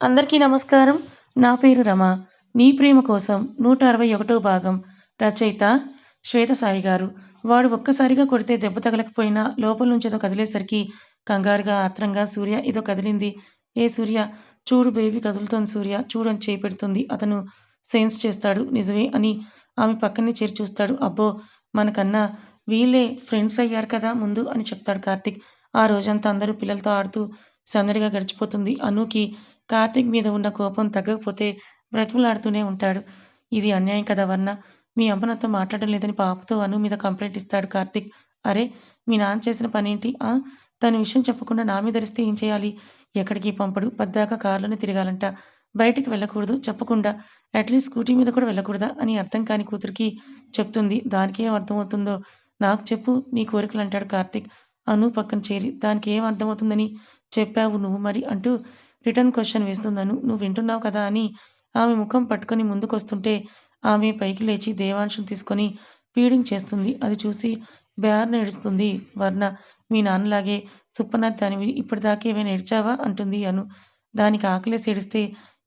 అందరికీ నమస్కారం. నా పేరు రమ. నీ ప్రేమ కోసం నూట అరవై ఒకటో భాగం రచయిత శ్వేత సాయి గారు. వాడు ఒక్కసారిగా కొడితే దెబ్బ తగలకపోయినా లోపల నుంచి ఏదో కదిలేసరికి కంగారుగా ఆత్రంగా సూర్య ఏదో కదిలింది. ఏ సూర్య? చూడు బేబీ కదులుతోంది సూర్య. చూడు అని చేపెడుతుంది అతను సెన్స్ చేస్తాడు. నిజమే అని ఆమె పక్కనే చేరి చూస్తాడు. అబ్బో మనకన్నా వీళ్ళే ఫ్రెండ్స్ అయ్యారు కదా ముందు అని చెప్తాడు కార్తిక్. ఆ రోజంతా అందరూ పిల్లలతో ఆడుతూ సందడిగా గడిచిపోతుంది. అనుకి కార్తీక్ మీద ఉన్న కోపం తగ్గకపోతే బ్రతుకులాడుతూనే ఉంటాడు. ఇది అన్యాయం కదా వర్ణ? మీ అమ్మ నాతో మాట్లాడడం లేదని పాపతో అను మీద కంప్లైంట్ ఇస్తాడు కార్తీక్. అరే మీ నాన్న చేసిన పనేంటి? ఆ? తన విషయం చెప్పకుండా నా మీద ధరిస్తే ఏం చేయాలి? ఎక్కడికి పంపడు? పద్దాక కారులోనే తిరగాలంట. బయటికి వెళ్ళకూడదు చెప్పకుండా. అట్లీస్ట్ స్కూటీ మీద కూడా వెళ్ళకూడదా అని అర్థం కాని కూతురికి చెప్తుంది. దానికి ఏం అర్థమవుతుందో? నాకు చెప్పు నీ కోరికలు అంటాడు కార్తిక్. అను పక్కన చేరి దానికి ఏం అర్థమవుతుందని చెప్పావు నువ్వు మరి అంటూ రిటర్న్ క్వశ్చన్ వేస్తున్నాను నువ్వు వింటున్నావు కదా అని ఆమె ముఖం పట్టుకొని ముందుకొస్తుంటే ఆమె పైకి లేచి దేవాంశం తీసుకొని ఫీడింగ్ చేస్తుంది. అది చూసి బేర్న ఏడుస్తుంది. వర్ణ మీ నాన్నలాగే సుప్పనాథ్ దానివి ఇప్పటిదాకా ఏమైనా ఏడ్చావా? అంటుంది అను. దానికి ఆకలేసి ఏడిస్తే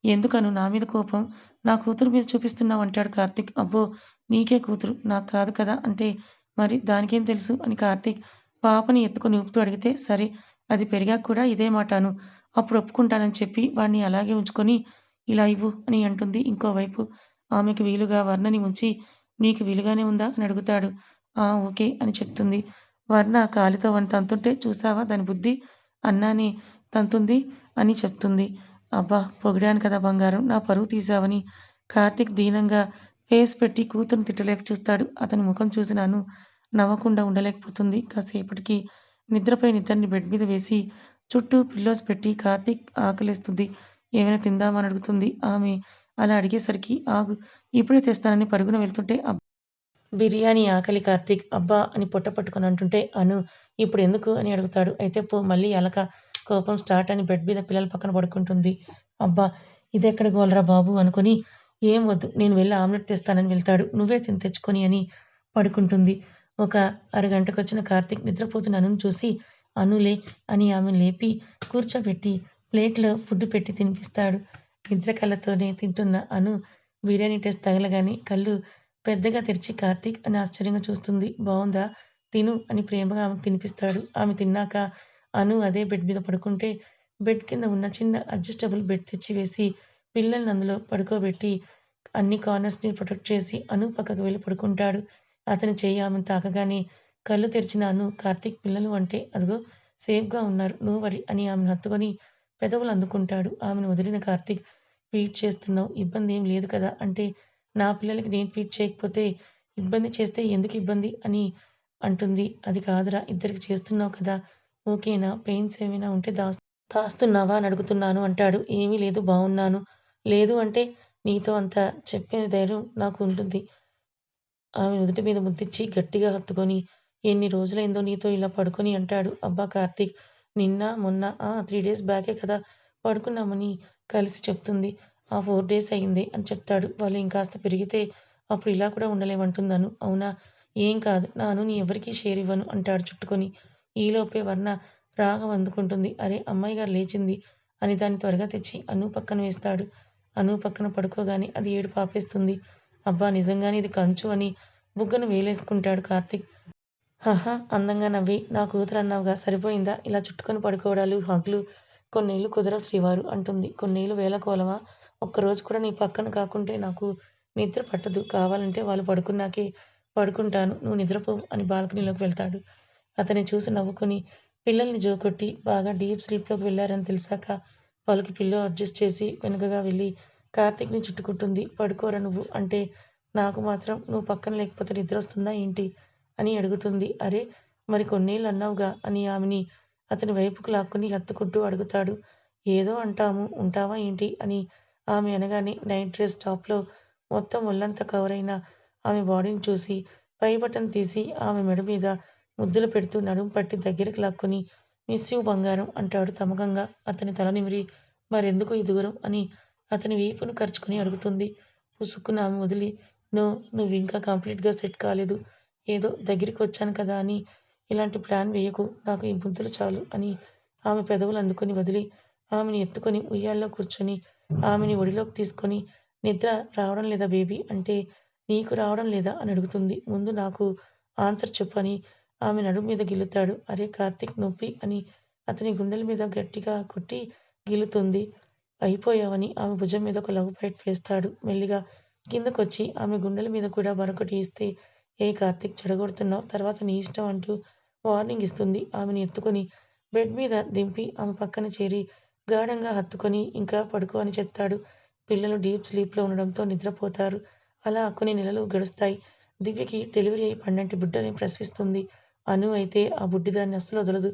ఎందుకను? నా మీద కోపం? నా కూతురు మీద చూపిస్తున్నావు అంటాడు కార్తిక్. అబ్బో నీకే కూతురు. నాకు కాదు కదా అంటే మరి దానికేం తెలుసు? అని కార్తిక్ పాపని ఎత్తుకొని ఊపుతూ అడిగితే సరే అది పెరిగాక కూడా ఇదే మాటను. అప్పుడు ఒప్పుకుంటానని చెప్పి వాడిని అలాగే ఉంచుకొని ఇలా ఇవ్వు అని అంటుంది. ఇంకోవైపు ఆమెకు వీలుగా వర్ణని ఉంచి నీకు వీలుగానే ఉందా? అని అడుగుతాడు. ఆ ఓకే అని చెప్తుంది. వర్ణ కాలితో వాడిని తంతుంటే చూసావా దాని బుద్ధి అన్నాని తంతుంది అని చెప్తుంది. అబ్బా పొగిడాను కదా బంగారం నా పరువు తీసావని కార్తిక్ దీనంగా ఫేస్ పెట్టి కూతురుని తిట్టలేక చూస్తాడు. అతని ముఖం చూసినాను నవ్వకుండా ఉండలేకపోతుంది. కాసేపటికి నిద్రపోయిన ఇద్దరిని బెడ్ మీద వేసి చుట్టూ పిల్లోస్ పెట్టి కార్తీక్ ఆకలిస్తుంది. ఏమైనా తిందామని అడుగుతుంది. ఆమె అలా అడిగేసరికి ఆగు ఇప్పుడే తెస్తానని పరుగున వెళ్తుంటే బిర్యానీ ఆకలి కార్తీక్ అబ్బా అని పొట్ట పట్టుకొని అంటుంటే అను ఇప్పుడు ఎందుకు అని అడుగుతాడు. అయితే పో మళ్ళీ అలక కోపం స్టార్ట్ అని బెడ్ మీద పిల్లల పక్కన పడుకుంటుంది. అబ్బా ఇదెక్కడ గోలరా బాబు అనుకుని ఏం వద్దు నేను వెళ్ళి ఆమ్లెట్ తెస్తానని వెళ్తాడు. నువ్వే తిని తెచ్చుకొని అని పడుకుంటుంది. ఒక అరగంటకొచ్చిన కార్తీక్ నిద్రపోతున్న అనుని చూసి అనులే అని ఆమె లేపి కూర్చోబెట్టి ప్లేట్లో ఫుడ్ పెట్టి తినిపిస్తాడు. నిద్ర కళ్ళతోనే తింటున్న అను బిర్యానీ టేస్ట్ తగలగానే కళ్ళు పెద్దగా తెరిచి కార్తీక్ అని ఆశ్చర్యంగా చూస్తుంది. బాగుందా తిను అని ప్రేమగా ఆమెకు తినిపిస్తాడు. ఆమె తిన్నాక అను అదే బెడ్ మీద పడుకుంటే బెడ్ కింద ఉన్న చిన్న అడ్జస్టబుల్ బెడ్ తెచ్చి వేసి పిల్లల్ని అందులో పడుకోబెట్టి అన్ని కార్నర్స్ని ప్రొటెక్ట్ చేసి అను పక్కకు వెళ్ళి పడుకుంటాడు. అతని చేయి ఆమెను తాకగానే కళ్ళు తెరిచినాను. కార్తీక్ పిల్లలు అంటే అదిగో సేఫ్గా ఉన్నారు. నువ్వు వరి అని ఆమెను హత్తుకొని పెదవులు అందుకుంటాడు. ఆమెను వదిలిన కార్తీక్ ఫీడ్ చేస్తున్నావు. ఇబ్బంది ఏం లేదు కదా? అంటే నా పిల్లలకి నేను ఫీడ్ చేయకపోతే ఇబ్బంది చేస్తే ఎందుకు ఇబ్బంది? అని అంటుంది. అది కాదురా ఇద్దరికి చేస్తున్నావు కదా. ఓకేనా? పెయిన్స్ ఏమైనా ఉంటే దాస్ దాస్తున్నావా? అని అడుగుతున్నాను అంటాడు. ఏమీ లేదు బాగున్నాను లేదు అంటే నీతో అంత చెప్పే ధైర్యం నాకు ఉంటుంది. ఆమె నుదుటి మీద ముద్దిచ్చి గట్టిగా హత్తుకొని ఎన్ని రోజులైందో నీతో ఇలా పడుకొని అంటాడు. అబ్బా కార్తీక్ నిన్న మొన్న ఆ త్రీ డేస్ బ్యాకే కదా పడుకున్నామని కలిసి చెప్తుంది. ఆ ఫోర్ డేస్ అయింది అని చెప్తాడు. వాళ్ళు ఇంకాస్త పెరిగితే అప్పుడు ఇలా కూడా ఉండలేమంటున్నాను అవునా? ఏం కాదు. నాను నీ ఎవరికీ షేర్ ఇవ్వను అంటాడు చుట్టుకొని. ఈలోపే వర్ణ రాగం అందుకుంటుంది. అరే అమ్మాయి గారు లేచింది అని దాన్ని త్వరగా తెచ్చి అను పక్కన వేస్తాడు. అను పక్కన పడుకోగానే అది ఏడు పాపేస్తుంది అబ్బా నిజంగానే ఇది కంచు అని బుగ్గను వేలేసుకుంటాడు కార్తీక్. హహా అందంగా నవ్వి నా కూతురు అన్నావుగా సరిపోయిందా? ఇలా చుట్టుకొని పడుకోవడాలు హగ్లు కొన్నేళ్ళు కుదరవు శ్రీవారు అంటుంది. కొన్నేళ్ళు వేలకోలమా ఒక్కరోజు కూడా నీ పక్కన కాకుంటే నాకు నిద్ర పట్టదు. కావాలంటే వాళ్ళు పడుకున్నాకే పడుకుంటాను. నువ్వు నిద్రపో అని బాల్కనీలోకి వెళ్తాడు. అతన్ని చూసి నవ్వుకొని పిల్లల్ని జోకొట్టి బాగా డీప్ స్లీప్లోకి వెళ్ళారని తెలిసాక వాళ్ళకి పిల్లో అడ్జస్ట్ చేసి వెనుకగా వెళ్ళి కార్తీక్ని చుట్టుకుంటుంది. పడుకోరా నువ్వు? అంటే నాకు మాత్రం నువ్వు పక్కన లేకపోతే నిద్ర వస్తుందా ఏంటి? అని అడుగుతుంది. అరే మరి కొన్నేళ్ళు అన్నావుగా అని ఆమెని అతని వైపుకు లాక్కుని హత్తుకుంటూ అడుగుతాడు. ఏదో అంటాము. ఉంటావా ఏంటి? అని ఆమె అనగానే నైట్ డ్రెస్ టాప్లో మొత్తం ఒళ్ళంతా కవర్ అయిన ఆమె బాడీని చూసి పై బటన్ తీసి ఆమె మెడ మీద ముద్దులు పెడుతూ నడుము పట్టి దగ్గరికి లాక్కుని మిస్ యూ బంగారం అంటాడు తమకంగా అతని తల నిమిరి మరెందుకు ఈ దూరం? అని అతని వీపును ఖర్చుకొని అడుగుతుంది. పుసుక్కున ఆమె వదిలి నో నువ్వు ఇంకా కంప్లీట్గా సెట్ కాలేదు. ఏదో దగ్గరికి వచ్చాను కదా అని ఇలాంటి ప్లాన్ వేయకు నాకు ఈ బుద్ధులు చాలు అని ఆమె పెదవులు అందుకొని వదిలి ఆమెని ఎత్తుకొని ఉయ్యాల్లో కూర్చొని ఆమెని ఒడిలోకి తీసుకొని నిద్ర రావడం లేదా బేబీ అంటే నీకు రావడం లేదా అని అడుగుతుంది. ముందు నాకు ఆన్సర్ చెప్పు అని ఆమె నడుము మీద గిల్లుతాడు. అరే కార్తీక్ నొప్పి అని అతని గుండెల మీద గట్టిగా కొట్టి గిల్లుతుంది. అయిపోయావని ఆమె భుజం మీద ఒక లవ్ బైట్ వేస్తాడు. మెల్లిగా కిందకొచ్చి ఆమె గుండెల మీద కూడా మరొకటి ఇస్తే ఏ కార్తీక్ చెడగొడుతున్నావు? తర్వాత నీ ఇష్టం అంటూ వార్నింగ్ ఇస్తుంది. ఆమెను ఎత్తుకొని బెడ్ మీద దింపి ఆమె పక్కన చేరి గాఢంగా హత్తుకొని ఇంకా పడుకో అని చెప్తాడు. పిల్లలు డీప్ స్లీప్లో ఉండడంతో నిద్రపోతారు. అలా కొన్ని నెలలు గడుస్తాయి. దివ్యకి డెలివరీ అయి పన్నెంటి బిడ్డని ప్రసవిస్తుంది. అను అయితే ఆ బుడ్డిదాన్ని అస్సలు వదలదు.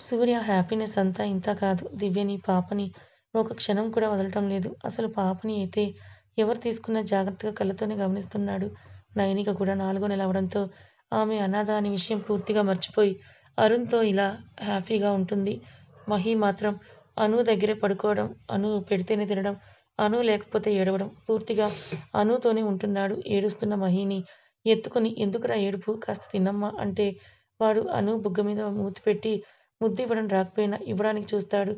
సూర్య హ్యాపీనెస్ అంతా ఇంత కాదు. దివ్యని పాపని ఒక క్షణం కూడా వదలటం లేదు. అసలు పాపని అయితే ఎవరు తీసుకున్న జాగ్రత్తగా కళ్ళతోనే గమనిస్తున్నాడు. నయనిక కూడా నాలుగో నెల అవడంతో ఆమె అనాథ అనే విషయం పూర్తిగా మర్చిపోయి అరుణ్తో ఇలా హ్యాపీగా ఉంటుంది. మహి మాత్రం అను దగ్గరే పడుకోవడం అను పెడితేనే తినడం అను లేకపోతే ఏడవడం పూర్తిగా అనుతోనే ఉంటున్నాడు. ఏడుస్తున్న మహిని ఎత్తుకొని ఎందుకురా ఏడుపు? కాస్త తిన్నమ్మా అంటే వాడు అను బుగ్గ మీద మూతి పెట్టి ముద్దు ఇవ్వడం రాకపోయినా ఇవ్వడానికి చూస్తాడు.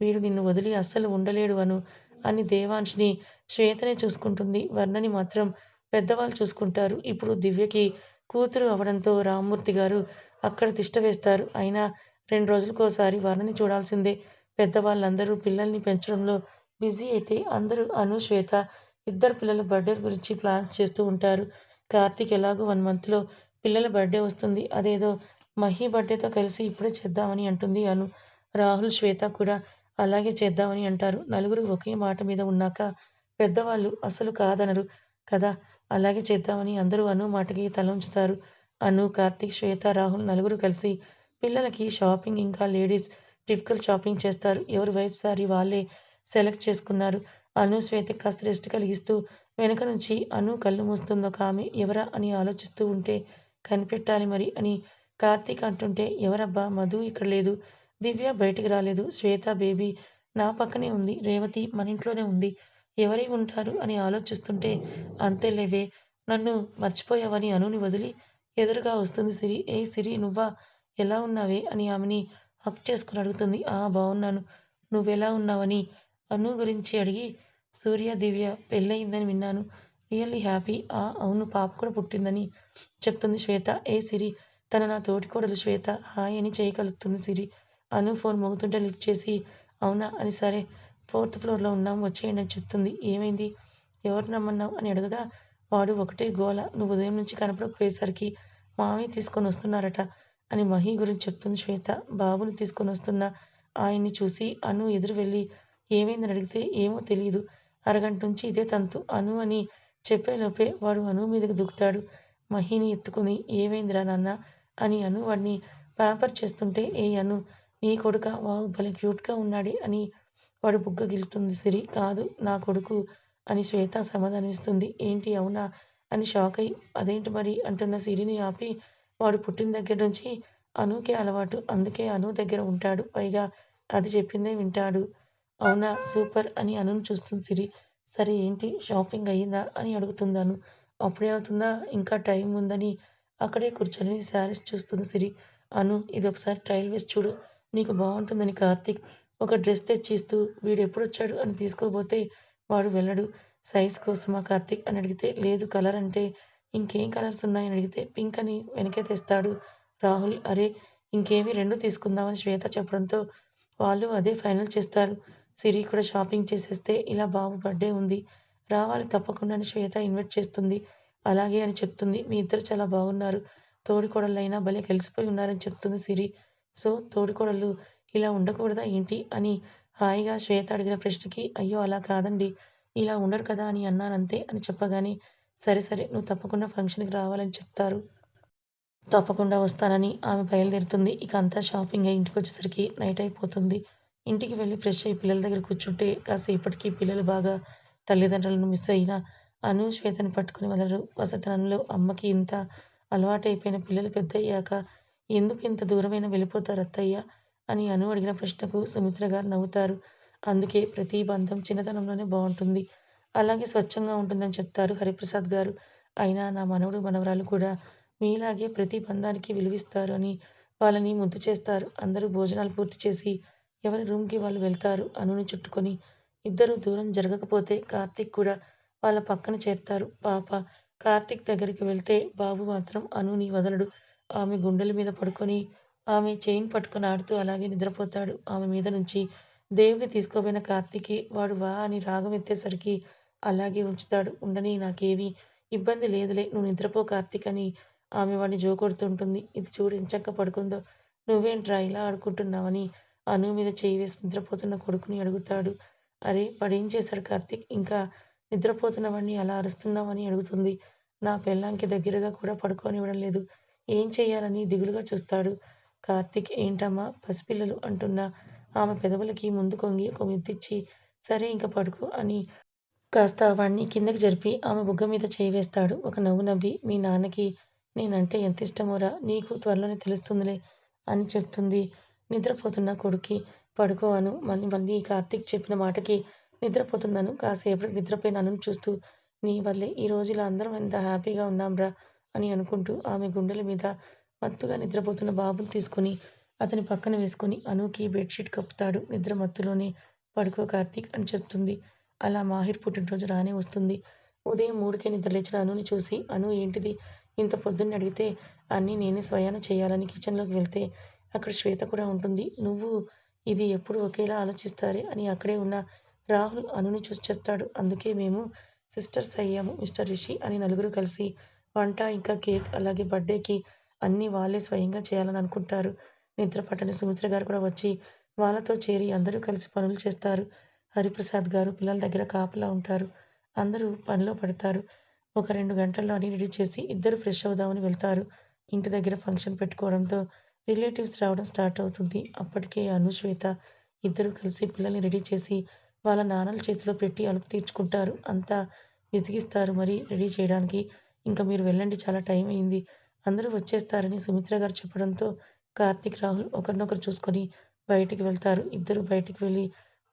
వీడు నిన్ను వదిలి అస్సలు ఉండలేడు అను అని దేవాంశిని శ్వేతనే చూసుకుంటుంది. వర్ణని మాత్రం పెద్దవాళ్ళు చూసుకుంటారు. ఇప్పుడు దివ్యకి కూతురు అవడంతో రామ్మూర్తి గారు అక్కడ తిష్ట వేస్తారు. అయినా రెండు రోజులకోసారి వారిని చూడాల్సిందే. పెద్దవాళ్ళందరూ పిల్లల్ని పెంచడంలో బిజీ అయితే అందరూ అను శ్వేత ఇద్దరు పిల్లల బర్త్డే గురించి ప్లాన్స్ చేస్తూ ఉంటారు. కార్తీక్ ఎలాగో వన్ మంత్లో పిల్లల బర్త్డే వస్తుంది. అదేదో మహి బర్త్డేతో కలిసి ఇప్పుడే చేద్దామని అంటుంది అను. రాహుల్ శ్వేత కూడా అలాగే చేద్దామని అంటారు. నలుగురు ఒకే మాట మీద ఉన్నాక పెద్దవాళ్ళు అసలు కాదనరు కదా. అలాగే చేద్దామని అందరూ అను మాటకి తల ఉంచుతారు అను కార్తీక్ శ్వేత రాహుల్ నలుగురు కలిసి పిల్లలకి షాపింగ్ ఇంకా లేడీస్ టిఫికల్ షాపింగ్ చేస్తారు. ఎవరి వైఫ్ సారీ వాళ్ళే సెలెక్ట్ చేసుకున్నారు. అను శ్వేత కాస్త రెస్ట్ కలిగిస్తూ వెనక నుంచి అను కళ్ళు మూస్తుంది. ఒక ఆమె ఎవరా? అని ఆలోచిస్తూ ఉంటే కనిపెట్టాలి మరి అని కార్తీక్ అంటుంటే ఎవరబ్బా మధు ఇక్కడ లేదు. దివ్య బయటికి రాలేదు. శ్వేత బేబీ నా పక్కనే ఉంది. రేవతి మన ఇంట్లోనే ఉంది. ఎవరై ఉంటారు అని ఆలోచిస్తుంటే అంతేలేవే నన్ను మర్చిపోయావని అనుని వదిలి ఎదురుగా వస్తుంది సిరి. ఏ సిరి నువ్వా? ఎలా ఉన్నావే? అని ఆమెని హక్ చేసుకుని అడుగుతుంది. ఆ బాగున్నాను నువ్వెలా ఉన్నావని? అను గురించి అడిగి సూర్య దివ్య పెళ్ళయిందని విన్నాను. Really happy. ఆ అవును పాప కూడా పుట్టిందని చెప్తుంది శ్వేత. ఏ సిరి తన నా తోటికోడలు శ్వేత. హాయ్ అని చేయగలుగుతుంది సిరి. అను ఫోన్ మోగుతుంటే లిఫ్ట్ చేసి అవునా? అని సరే ఫోర్త్ ఫ్లోర్లో ఉన్నాం వచ్చేయండి అని చెప్తుంది. ఏమైంది? ఎవరు నమ్మన్నావు అని అడగగా వాడు ఒకటే గోల. నువ్వు ఉదయం నుంచి కనపడకపోయేసరికి మామయ్య తీసుకొని వస్తున్నారట అని మహి గురించి చెప్తుంది శ్వేత. బాబుని తీసుకొని వస్తున్న ఆయన్ని చూసి అను ఎదురు వెళ్ళి ఏమైందని అడిగితే ఏమో తెలియదు అరగంట నుంచి ఇదే తంతు. అను అని చెప్పేలోపే వాడు అను మీదకి దూకుతాడు. మహిని ఎత్తుకుని ఏమైందిరా నాన్న అని అను వాడిని ప్యాంపర్ చేస్తుంటే ఏ అను నీ కొడుక వావు భలే క్యూట్గా ఉన్నాడే అని వాడు బుగ్గ గిలుతుంది సిరి కాదు నా కొడుకు అని శ్వేత సమాధానమిస్తుంది. ఏంటి అవునా? అని షాక్ అయి అదేంటి మరి? అంటున్న సిరిని ఆపి వాడు పుట్టిన దగ్గర నుంచి అనుకే అలవాటు. అందుకే అను దగ్గర ఉంటాడు. పైగా అది చెప్పిందే వింటాడు. అవునా? సూపర్ అని అనును చూస్తుంది సిరి. సరే ఏంటి? షాపింగ్ అయ్యిందా? అని అడుగుతుందాను. అప్పుడే అవుతుందా? ఇంకా టైం ఉందని అక్కడే కూర్చొని శారీస్ చూస్తుంది సిరి. అను ఇది ఒకసారి ట్రయల్ వేసి చూడు. నీకు బాగుంటుందని కార్తీక్ ఒక డ్రెస్ తెచ్చిస్తూ వీడు ఎప్పుడొచ్చాడు అని తీసుకోబోతే వాడు వెళ్ళడు. సైజ్ కోసమా కార్తీక్ అని అడిగితే లేదు కలర్ అంటే ఇంకేం కలర్స్ ఉన్నాయని అడిగితే పింక్ అని వెనకే తెస్తాడు రాహుల్. అరే ఇంకేమి రెండు తీసుకుందామని శ్వేత చెప్పడంతో వాళ్ళు అదే ఫైనల్ చేస్తారు. సిరి కూడా షాపింగ్ చేసేస్తే ఇలా బాబు బర్త్డే ఉంది. రావాలి తప్పకుండా అని శ్వేత ఇన్వైట్ చేస్తుంది. అలాగే అని చెప్తుంది. మీ ఇద్దరు చాలా బాగున్నారు. తోడికోడళ్ళైనా భలే కలిసిపోయి ఉన్నారని చెప్తుంది సిరి. సో తోడికోడళ్ళు ఇలా ఉండకూడదా ఏంటి అని హాయిగా శ్వేత అడిగిన ప్రశ్నకి అయ్యో అలా కాదండి. ఇలా ఉండరు కదా అని అన్నానంతే అని చెప్పగానే సరే సరే నువ్వు తప్పకుండా ఫంక్షన్కి రావాలని చెప్తారు. తప్పకుండా వస్తానని ఆమె బయలుదేరుతుంది. ఇక అంతా షాపింగ్ అయ్యి ఇంటికి వచ్చేసరికి నైట్ అయిపోతుంది. ఇంటికి వెళ్ళి ఫ్రెష్ అయ్యి పిల్లల దగ్గర కూర్చుంటే కాసేపటికి పిల్లలు బాగా తల్లిదండ్రులను మిస్ అయిన అను శ్వేతను పట్టుకుని వదలరు. వసతనంలో అమ్మకి ఇంత అలవాటైపోయిన పిల్లలు పెద్దయ్యాక ఎందుకు ఇంత దూరమైన వెళ్ళిపోతారు అత్తయ్య? అని అను అడిగిన ప్రశ్నకు సుమిత్ర గారు నవ్వుతారు. అందుకే ప్రతి బంధం చిన్నతనంలోనే బాగుంటుంది. అలాగే స్వచ్ఛంగా ఉంటుందని చెప్తారు హరిప్రసాద్ గారు. అయినా నా మనవడు మనవరాలు కూడా మీలాగే ప్రతి బంధానికి విలువిస్తారు అని వాళ్ళని ముద్దు చేస్తారు. అందరూ భోజనాలు పూర్తి చేసి ఎవరి రూమ్కి వాళ్ళు వెళ్తారు. అనుని చుట్టుకొని ఇద్దరు దూరం జరగకపోతే కార్తీక్ కూడా వాళ్ళ పక్కన చేరుతారు. పాప కార్తీక్ దగ్గరికి వెళ్తే బాబు మాత్రం అనుని వదలడు. ఆమె గుండెల మీద పడుకొని ఆమె చైన్ పట్టుకుని ఆడుతూ అలాగే నిద్రపోతాడు. ఆమె మీద నుంచి దేవుని తీసుకోబోయిన కార్తీకి వాడు వా అని రాగం ఎత్తేసరికి అలాగే ఉంచుతాడు. ఉండని నాకేమీ ఇబ్బంది లేదులే నువ్వు నిద్రపో కార్తీక్ అని ఆమె వాడిని జోకొడుతుంటుంది. ఇది చూడు పడుకుందో నువ్వేంట్రా ఇలా ఆడుకుంటున్నావని అను మీద చేయి వేసి నిద్రపోతున్న కొడుకుని అడుగుతాడు. అరే వాడేం చేశాడు కార్తీక్? ఇంకా నిద్రపోతున్న వాడిని అలా అరుస్తున్నావని అడుగుతుంది. నా పెళ్ళాంకి దగ్గరగా కూడా పడుకోనివ్వడం లేదు. ఏం చేయాలని దిగులుగా చూస్తాడు. కార్తీక్ ఏంటమ్మా? పసిపిల్లలు అంటున్న. ఆమె పెదవులకి ముందు కొంగి ఒక ముద్దిచ్చి సరే ఇంకా పడుకో అని కాస్త వాణ్ణి కిందకి జరిపి ఆమె బుగ్గ మీద చేయి వేస్తాడు. ఒక నవ్వు నవ్వి మీ నాన్నకి నేనంటే ఎంత ఇష్టమోరా? నీకు త్వరలోనే తెలుస్తుందిలే అని చెప్తుంది. నిద్రపోతున్న కొడుక్కి పడుకోవాను మళ్ళీ మళ్ళీ కార్తీక్ చెప్పిన మాటకి నిద్రపోతున్నాను. కాసేపటికి నిద్రపోయినాను చూస్తూ నీ వల్లే ఈ రోజు ఇలా అందరం ఎంత హ్యాపీగా ఉన్నాంరా అని అనుకుంటూ ఆమె గుండెల మీద మత్తుగా నిద్రపోతున్న బాబుని తీసుకొని అతని పక్కన వేసుకొని అనుకి బెడ్షీట్ కప్పుతాడు. నిద్ర మత్తులోనే పడుకో కార్తీక్ అని చెప్తుంది. అలా మాహిర్ పుట్టినరోజు రానే వస్తుంది. ఉదయం మూడుకే నిద్ర లేచిన అనుని చూసి అను ఏంటిది? ఇంత పొద్దున్న అడిగితే అన్నీ నేనే స్వయాన చేయాలని కిచెన్లోకి వెళ్తే అక్కడ శ్వేత కూడా ఉంటుంది. నువ్వు ఇది ఎప్పుడు ఒకేలా ఆలోచిస్తారే అని అక్కడే ఉన్న రాహుల్ అనుని చూసి చెప్తాడు. అందుకే మేము సిస్టర్స్ అయ్యాము మిస్టర్ రిషి అని నలుగురు కలిసి వంట ఇంకా కేక్ అలాగే బర్త్డేకి అన్నీ వాళ్ళే స్వయంగా చేయాలని అనుకుంటారు. నిద్ర పట్టని సుమిత్ర గారు కూడా వచ్చి వాళ్ళతో చేరి అందరూ కలిసి పనులు చేస్తారు. హరిప్రసాద్ గారు పిల్లల దగ్గర కాపలా ఉంటారు. అందరూ పనిలో పడతారు. ఒక రెండు గంటల్లో అన్ని రెడీ చేసి ఇద్దరు ఫ్రెష్ అవుదామని వెళ్తారు. ఇంటి దగ్గర ఫంక్షన్ పెట్టుకోవడంతో రిలేటివ్స్ రావడం స్టార్ట్ అవుతుంది. అప్పటికే అను శ్వేత ఇద్దరు కలిసి పిల్లల్ని రెడీ చేసి వాళ్ళ నాన్నల చేతిలో పెట్టి అలుపు తీర్చుకుంటారు. అంతా విసిగిస్తారు మరి రెడీ చేయడానికి. ఇంకా మీరు వెళ్ళండి చాలా టైం అయింది. అందరూ వచ్చేస్తారని సుమిత్ర గారు చెప్పడంతో కార్తీక్ రాహుల్ ఒకరినొకరు చూసుకొని బయటికి వెళ్తారు. ఇద్దరు బయటికి వెళ్ళి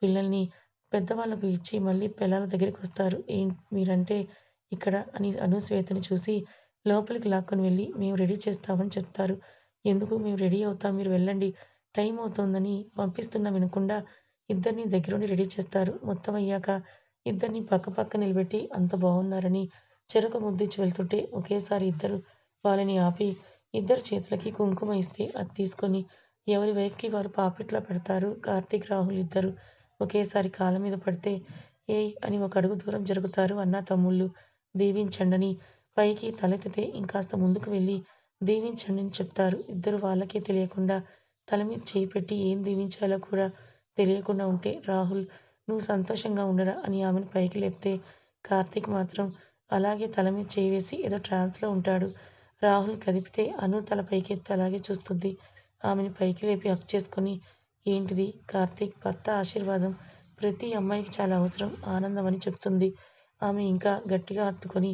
పిల్లల్ని పెద్దవాళ్ళకు ఇచ్చి మళ్ళీ పిల్లల దగ్గరికి వస్తారు. ఏం మీరంటే ఇక్కడ అని అను శ్వేతని చూసి లోపలికి లాక్కొని వెళ్ళి మేము రెడీ చేస్తామని చెప్తారు. ఎందుకు? మేము రెడీ అవుతాం. మీరు వెళ్ళండి. టైం అవుతోందని పంపిస్తున్నా వినకుండా ఇద్దరిని దగ్గరుండి రెడీ చేస్తారు. మొత్తం అయ్యాక ఇద్దరిని పక్క పక్క నిలబెట్టి అంత బాగున్నారని చెరొక ముద్దిచ్చి వెళ్తుంటే ఒకేసారి ఇద్దరు వాళ్ళని ఆపి ఇద్దరు చేతులకి కుంకుమ ఇస్తే అది తీసుకొని ఎవరి వైఫ్కి వారు పాపిట్లో పెడతారు. కార్తీక్ రాహుల్ ఇద్దరు ఒకేసారి కాళ్ళ మీద పడితే ఏ అని ఒక అడుగు దూరం జరుగుతారు అన్న తమ్ముళ్ళు. దీవించండని పైకి తలెత్తితే ఇంకాస్త ముందుకు వెళ్ళి దీవించండి అని చెప్తారు. ఇద్దరు వాళ్ళకే తెలియకుండా తల మీద చేయి పెట్టి ఏం దీవించాలో కూడా తెలియకుండా ఉంటే రాహుల్ నువ్వు సంతోషంగా ఉండరా అని ఆమెను పైకి లేపితే కార్తీక్ మాత్రం అలాగే తల మీద చేయి వేసి ఏదో ట్రాన్స్లో ఉంటాడు. రాహుల్ కదిపితే అను తల పైకెత్తి అలాగే చూస్తుంది. ఆమెని పైకి లేపి హక్ చేసుకొని ఏంటిది కార్తీక్ భర్త ఆశీర్వాదం? ప్రతి అమ్మాయికి చాలా అవసరం ఆనందం అని చెప్తుంది. ఆమె ఇంకా గట్టిగా హత్తుకొని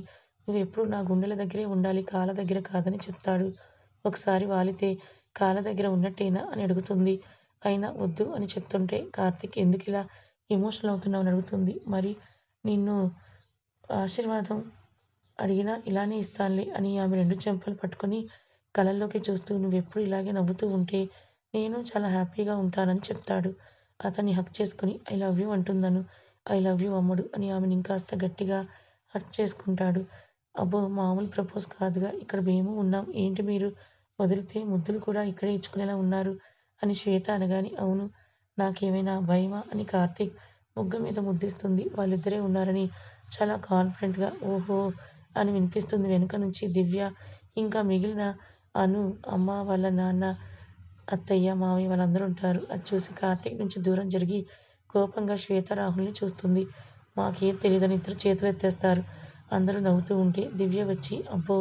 నువ్వు ఎప్పుడు నా గుండెల దగ్గరే ఉండాలి కాళ్ళ దగ్గర కాదని చెప్తాడు. ఒకసారి వాలితే కాళ్ళ దగ్గర ఉన్నట్టేనా? అని అడుగుతుంది. అయినా వద్దు అని చెప్తుంటే కార్తీక్ ఎందుకు ఇలా ఎమోషనల్ అవుతున్నావు? అని అడుగుతుంది. మరి నిన్ను ఆశీర్వాదం అడిగినా ఇలానే ఇస్తానులే అని ఆమె రెండు చెంపలు పట్టుకొని కళ్ళల్లోకి చూస్తూ నువ్వెప్పుడు ఇలాగే నవ్వుతూ ఉంటే నేను చాలా హ్యాపీగా ఉంటానని చెప్తాడు. అతన్ని హక్ చేసుకుని ఐ లవ్ యూ అంటుందను. ఐ లవ్ యూ అమ్ముడు అని ఆమెను ఇంకాస్త గట్టిగా హక్ చేసుకుంటాడు. అబ్బో మామూలు ప్రపోజ్ కాదుగా. ఇక్కడ మేము ఉన్నాం. ఏంటి మీరు వదిలితే ముద్దులు కూడా ఇక్కడే ఇచ్చుకునేలా ఉన్నారు? అని శ్వేత అనగాని అవును నాకేమైనా భయమా? అని కార్తీక్ ముగ్గు మీద ముద్దిస్తుంది. వాళ్ళిద్దరే ఉన్నారని చాలా కాన్ఫిడెంట్గా ఓహో అని వినిపిస్తుంది. వెనుక నుంచి దివ్య ఇంకా మిగిలిన అను అమ్మ వాళ్ళ నాన్న అత్తయ్య మావయ్య వాళ్ళందరూ ఉంటారు. అది చూసి కార్తీక్ నుంచి దూరం జరిగి కోపంగా శ్వేత రాహుల్ని చూస్తుంది. మాకేం తెలియదని ఇద్దరు చేతులు ఎత్తేస్తారు. అందరూ నవ్వుతూ ఉంటే దివ్య వచ్చి అబ్బో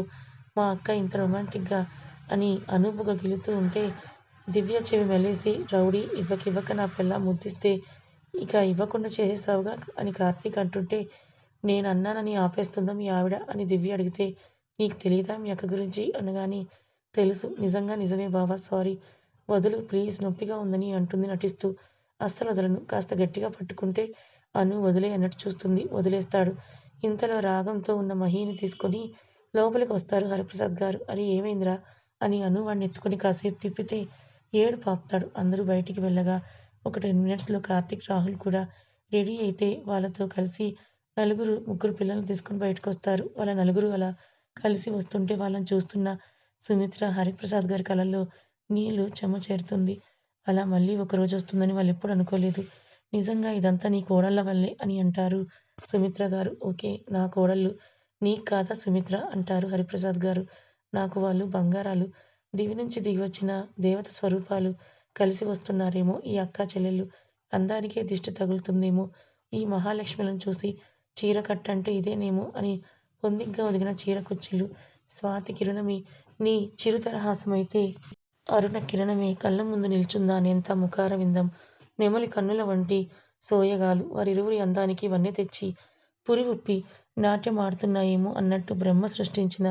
మా అక్క ఇంత రొమాంటిక్గా అని అనూపుగా గెలుతూ ఉంటే దివ్య చెవి మెలేసి రౌడీ ఇవ్వకివ్వక నా పిల్ల ముద్దిస్తే ఇక ఇవ్వకుండా చేసేసావుగా అని కార్తీక్ అంటుంటే నేను అన్నానని ఆపేస్తుందా మీ ఆవిడ? అని దివ్య అడిగితే నీకు తెలియదా మీ అక్క గురించి? అనగాని తెలుసు. నిజంగా నిజమే బావా సారీ. వదులు ప్లీజ్ నొప్పిగా ఉందని అంటుంది నటిస్తూ. అస్సలు వదలను. కాస్త గట్టిగా పట్టుకుంటే అను వదిలే అన్నట్టు చూస్తుంది. వదిలేస్తాడు. ఇంతలో రాగంతో ఉన్న మహీని తీసుకొని లోపలికి వస్తారు హరిప్రసాద్ గారు. అరే ఏమైందిరా? అని అను వాడిని ఎత్తుకొని కాసేపు తిప్పితే ఏడు పాపుతాడు. అందరూ బయటికి వెళ్ళగా ఒక టెన్ మినిట్స్లో కార్తీక్ రాహుల్ కూడా రెడీ అయితే వాళ్ళతో కలిసి నలుగురు ముగ్గురు పిల్లల్ని తీసుకొని బయటకు వస్తారు వాళ్ళ నలుగురు అలా కలిసి వస్తుంటే వాళ్ళని చూస్తున్న సుమిత్ర హరిప్రసాద్ గారి కళ్ళల్లో నీళ్ళు చెమ్మ చేరుతుంది. అలా మళ్ళీ ఒకరోజు వస్తుందని వాళ్ళు ఎప్పుడు అనుకోలేదు. నిజంగా ఇదంతా నీ కోడళ్ళ వల్లే అని అంటారు సుమిత్ర గారు. ఓకే నా కోడళ్ళు నీకు కాదా సుమిత్ర అంటారు హరిప్రసాద్ గారు. నాకు వాళ్ళు బంగారాలు. దివి నుంచి దిగి వచ్చిన దేవత స్వరూపాలు కలిసి వస్తున్నారేమో ఈ అక్క చెల్లెళ్ళు. అందానికే దిష్టి తగులుతుందేమో ఈ మహాలక్ష్మిలను చూసి చీర కట్టంటే ఇదేనేమో అని పొందిగ్గా ఒదిగిన చీరకుచ్చిలు. స్వాతి కిరణమే నీ చిరుతరహాసమైతే అరుణ కిరణమే కళ్ళ ముందు నిల్చుందా అనేంత ముఖార విందం నెమలి కన్నుల వంటి సోయగాలు వారిరువురి అందానికి వన్నె తెచ్చి పురి ఉప్పి నాట్యం ఆడుతున్నాయేమో అన్నట్టు బ్రహ్మ సృష్టించిన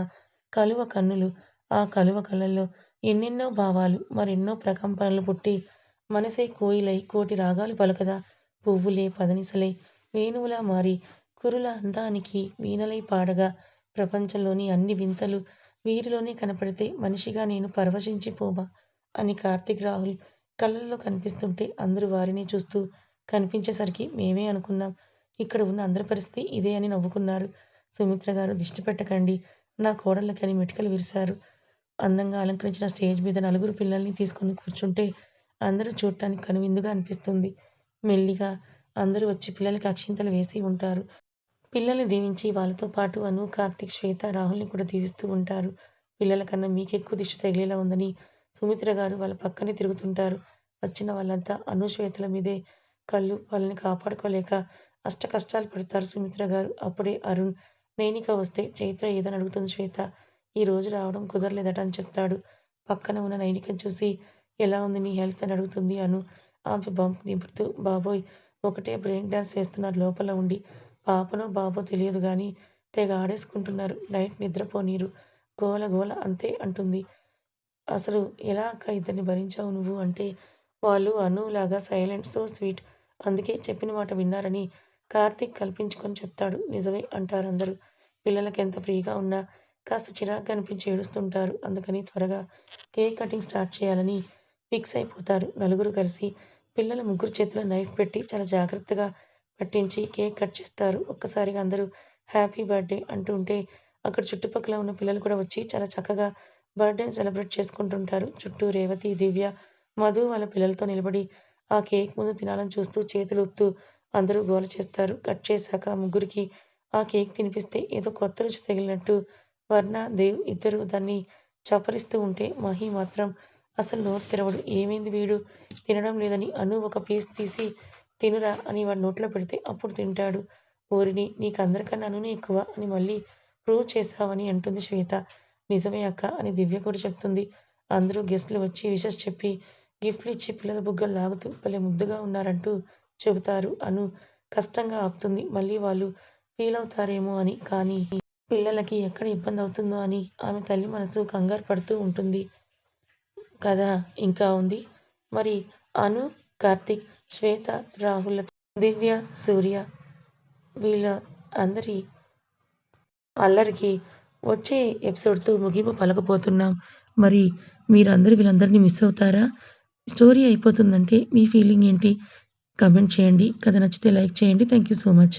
కలువ కన్నులు. ఆ కలువ కళ్ళల్లో ఎన్నెన్నో భావాలు మరెన్నో ప్రకంపనలు పుట్టి మనసే కోయిలై కోటి రాగాలు పలకదా. పువ్వులే పదనిసలై వేణువులా మారి కురుల అందానికి వీణలై పాడగా ప్రపంచంలోని అన్ని వింతలు వీరిలోనే కనపడితే మనిషిగా నేను పరవశించిపోబా అని కార్తీక్ రాహుల్ కళ్ళల్లో కనిపిస్తుంటే అందరూ వారిని చూస్తూ కనిపించేసరికి మేమే అనుకున్నాం. ఇక్కడ ఉన్న అందరి పరిస్థితి ఇదే అని నవ్వుకున్నారు. సుమిత్ర గారు దిష్టి పెట్టకండి. నా కోడళ్ళకని మెటికలు విరిశారు. అందంగా అలంకరించిన స్టేజ్ మీద నలుగురు పిల్లల్ని తీసుకొని కూర్చుంటే అందరూ చూడటానికి కనువిందుగా అనిపిస్తుంది. మెల్లిగా అందరూ వచ్చి పిల్లలకి అక్షింతలు వేసి ఉంటారు. పిల్లల్ని దీవించి వాళ్ళతో పాటు అను కార్తిక్ శ్వేత రాహుల్ని కూడా దీవిస్తూ ఉంటారు. పిల్లల కన్నా మీకు ఎక్కువ దిష్టి తగిలేలా ఉందని సుమిత్ర గారు వాళ్ళ పక్కనే తిరుగుతుంటారు. వచ్చిన వాళ్ళంతా అను శ్వేతల మీదే కళ్ళు వాళ్ళని కాపాడుకోలేక అష్ట కష్టాలు పడతారు సుమిత్ర గారు. అప్పుడే అరుణ్ నైనిక వస్తే చైత్ర ఏదని అడుగుతుంది శ్వేత. ఈ రోజు రావడం కుదరలేదట అని చెప్తాడు. పక్కన ఉన్న నైనికను చూసి ఎలా ఉంది నీ హెల్త్ అని అడుగుతుంది అను. ఆమె బంప్ నిపుడుతూ బాబోయ్ ఒకటే బ్రెయిన్ డ్యాన్స్ వేస్తున్నారు లోపల ఉండి. పాపనో బాబో తెలియదు కానీ తెగ ఆడేసుకుంటున్నారు. నైట్ నిద్రపోనీరు గోల గోల అంతే అంటుంది. అసలు ఎలా అక్క ఇద్దరిని భరించావు నువ్వు అంటే వాళ్ళు అనువులాగా సైలెంట్ సో స్వీట్. అందుకే చెప్పిన మాట విన్నారని కార్తీక్ కల్పించుకొని చెప్తాడు. నిజమే అంటారు అందరూ. పిల్లలకి ఎంత ఫ్రీగా ఉన్నా కాస్త చిరాగ్గా అనిపించి ఏడుస్తుంటారు. అందుకని త్వరగా కేక్ కటింగ్ స్టార్ట్ చేయాలని ఫిక్స్ అయిపోతారు. నలుగురు కలిసి పిల్లల ముగ్గురు చేతిలో నైఫ్ పెట్టి చాలా జాగ్రత్తగా పట్టించి కేక్ కట్ చేస్తారు. ఒక్కసారిగా అందరూ హ్యాపీ బర్త్డే అంటుంటే అక్కడ చుట్టుపక్కల ఉన్న పిల్లలు కూడా వచ్చి చాలా చక్కగా బర్త్డేని సెలబ్రేట్ చేసుకుంటుంటారు. చుట్టూ రేవతి దివ్య మధు వాళ్ళ పిల్లలతో నిలబడి ఆ కేక్ ముందు తినాలని చూస్తూ చేతులు ఊపుతూ అందరూ గోల చేస్తారు. కట్ చేశాక ముగ్గురికి ఆ కేక్ తినిపిస్తే ఏదో కొత్త రుచి తగిలినట్టు వర్ణ దేవ్ ఇద్దరు దాన్ని చప్పరిస్తూ ఉంటే మహి మాత్రం అసలు నోరు తెరవడు. ఏమైంది వీడు? తినడం లేదని అను ఒక పీస్ తీసి తినురా అని వాడి నోట్లో పెడితే అప్పుడు తింటాడు. ఓరిని నీకు అందరికన్నా అనునే ఎక్కువ అని మళ్ళీ ప్రూవ్ చేశావని అంటుంది శ్వేత. నిజమే అక్క అని దివ్య కూడా చెప్తుంది. అందరూ గెస్ట్లు వచ్చి విషస్ చెప్పి గిఫ్ట్లు ఇచ్చి పిల్లల బుగ్గలు లాగుతూ భలే ముద్దుగా ఉన్నారంటూ చెబుతారు అను కష్టంగా ఆపుతుంది. మళ్ళీ వాళ్ళు ఫీల్ అవుతారేమో అని కానీ పిల్లలకి ఎక్కడ ఇబ్బంది అవుతుందో అని ఆమె తల్లి మనసు కంగారు పడుతూ ఉంటుంది. కదా ఇంకా ఉంది. మరి అను కార్తిక్ శ్వేత రాహుల్ దివ్య సూర్య వీళ్ళ అందరి అల్లరికి వచ్చే ఎపిసోడ్తో ముగింపు పలకపోతున్నాం. మరి మీరందరూ వీళ్ళందరినీ మిస్ అవుతారా? స్టోరీ అయిపోతుందంటే మీ ఫీలింగ్ ఏంటి? కమెంట్ చేయండి. కథ నచ్చితే లైక్ చేయండి. Thank you so much.